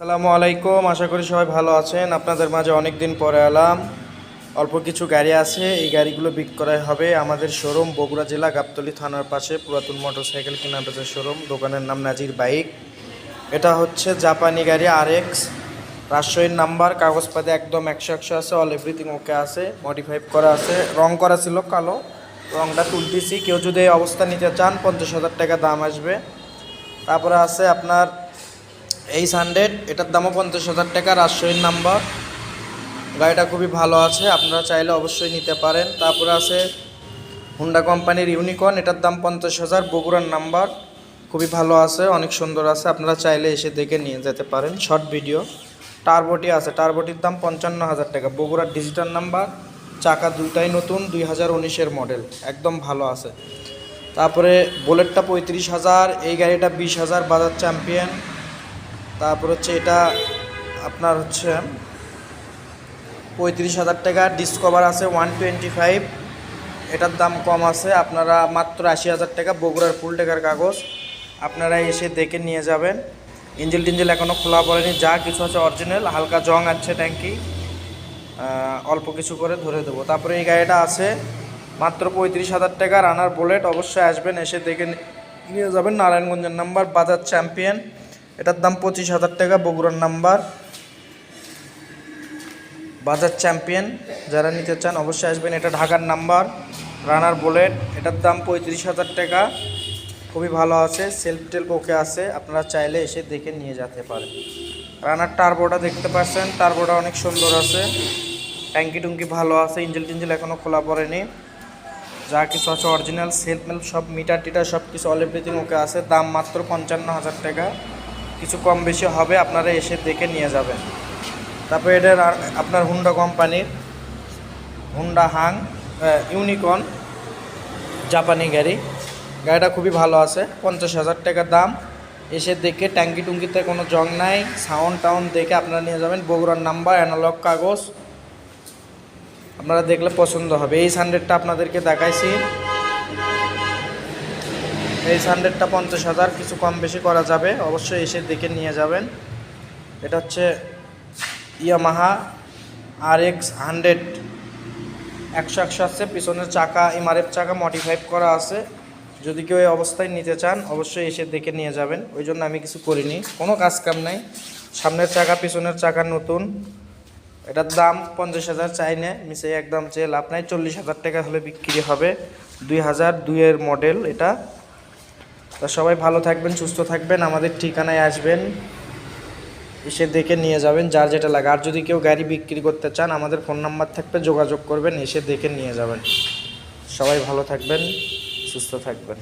আসসালামু আলাইকুম, আশা করি সবাই ভালো আছেন। আপনাদের মাঝে অনেক দিন পরে এলাম। অল্প কিছু গাড়ি আছে, এই গাড়িগুলো বিক করাই হবে। আমাদের শোরুম বগুড়া জেলা, গাবতলি থানার পাশে পুরাতন মোটরসাইকেল কেনা বেচার শোরুম। দোকানের নাম নাজির বাইক। এটা হচ্ছে জাপানি গাড়ি আর এক্স রাজশাহীর নাম্বার, কাগজপাতি একদম একশো একশো আছে অল এভরিথিং ওকে আছে মডিফাই করা আছে। রং করা ছিল কালো। রংটা তুলতেছি। কেউ যদি এই অবস্থা নিতে চান, পঞ্চাশ হাজার টাকা দাম আসবে। তারপরে আছে আপনার এইচ হান্ড্রেড, এটার দামও পঞ্চাশ হাজার টাকা, রাজশাহীর নাম্বার। গাড়িটা খুবই ভালো আছে, আপনারা চাইলে অবশ্যই নিতে পারেন। তারপরে আছে হুন্ডা কোম্পানির ইউনিকর্ন এটার দাম পঞ্চাশ হাজার, বগুড়ার নাম্বার। খুবই ভালো আছে, অনেক সুন্দর আছে, আপনারা চাইলে এসে দেখে নিয়ে যেতে পারেন, শর্ট ভিডিও। টার্বোটি আছে, টার্বোটির দাম পঞ্চান্ন হাজার টাকা, বগুড়ার ডিজিটাল নাম্বার। চাকা দুইটাই নতুন, দুই হাজার উনিশের মডেল একদম ভালো আছে। তারপরে বুলেটটা পঁয়ত্রিশ হাজার, এই গাড়িটা বিশ হাজার বাজার চ্যাম্পিয়ন তারপর হচ্ছে এটা আপনার হচ্ছে পঁয়ত্রিশ হাজার টাকা ডিসকভার আছে ওয়ান টোয়েন্টি ফাইভ এটার দাম কম আছে, আপনারা মাত্র আশি হাজার টাকা বগুড়ার ফুল টাকার কাগজ আপনারা এসে দেখে নিয়ে যাবেন। ইঞ্জিল টিঞ্জিল এখনও খোলা পড়েনি, যা কিছু আছে অরিজিনাল হালকা জং আছে ট্যাঙ্কি। অল্প কিছু করে ধরে দেবো। তারপরে এই গাড়িটা আছে, মাত্র পঁয়ত্রিশ হাজার টাকা রানার বুলেট অবশ্যই আসবেন, এসে দেখে নিয়ে যাবেন। নারায়ণগঞ্জের নাম্বার বাজার চ্যাম্পিয়ন এটার দাম পঁচিশ হাজার টাকা, বগুড়ার নাম্বার। বাজার চ্যাম্পিয়ন, যারা নিতে চান অবশ্যই আসবেন। এটা ঢাকার নাম্বার, রানার বুলেট। এটার দাম পঁয়ত্রিশ হাজার টাকা। খুবই ভালো আছে সেলফ টেলফ ওকে আছে। আপনারা চাইলে এসে দেখে নিয়ে যেতে পারেন। রানার টার্বোটা দেখতে পাচ্ছেন, টার্বোটা অনেক সুন্দর আছে। ট্যাঙ্কি টুঙ্কি ভালো আছে, ইঞ্জিল টিঞ্জিল এখনও খোলা পড়েনি। যা কিছু আছে অরিজিনাল সেলফ মেল সব মিটার টিটার, সব কিছু অল ওকে আছে। দাম মাত্র পঞ্চান্ন হাজার টাকা। কিছু কম বেশি হবে, আপনারা এসে দেখে নিয়ে যাবেন। তারপরে এটার আপনার হুন্ডা কোম্পানির, হুন্ডা হাং ইউনিকর্ন জাপানি গাড়ি। গাড়িটা খুবই ভালো আছে, পঞ্চাশ হাজার টাকা দাম। এসে দেখে ট্যাঙ্কি টুঙ্কিতে কোনো জং নাই, সাউন্ড টাউন্ড দেখে আপনারা নিয়ে যাবেন। বগুড়ার নাম্বার, অ্যানালগ কাগজ। আপনারা দেখলে পছন্দ হবে। এই হান্ড্রেডটা আপনাদেরকে দেখাইছি। এই হান্ড্রেডটা পঞ্চাশ হাজার কিছু কম বেশি করা যাবে। অবশ্যই এসে দেখে নিয়ে যাবেন। এটা হচ্ছে ইয়ামাহা আর এক্স হান্ড্রেড একশো একশো আছে, পিছনের চাকা, এমআরএফ চাকা মডিফাইড করা আছে। যদি কেউ এই অবস্থায় নিতে চান, অবশ্যই এসে দেখে নিয়ে যাবেন। ওই জন্য আমি কিছু করিনি। কোনো কাজ কাম নাই। সামনের চাকা, পিছনের চাকা নতুন। এটার দাম পঞ্চাশ হাজার চাই না মিশে একদম চেয়ে লাভ নাই। চল্লিশ হাজার টাকা হলে বিক্রি হবে। দুই হাজার দুইয়ের মডেল এটা। তা সবাই ভালো থাকবেন, সুস্থ থাকবেন, আমাদের ঠিকানায় আসবেন। এসে দেখে নিয়ে যাবেন যার যেটা লাগে। আর যদি কেউ গাড়ি বিক্রি করতে চান, আমাদের ফোন নাম্বার থাকবে, যোগাযোগ করবেন, এসে দেখে নিয়ে যাবেন। সবাই ভালো থাকবেন, সুস্থ থাকবেন।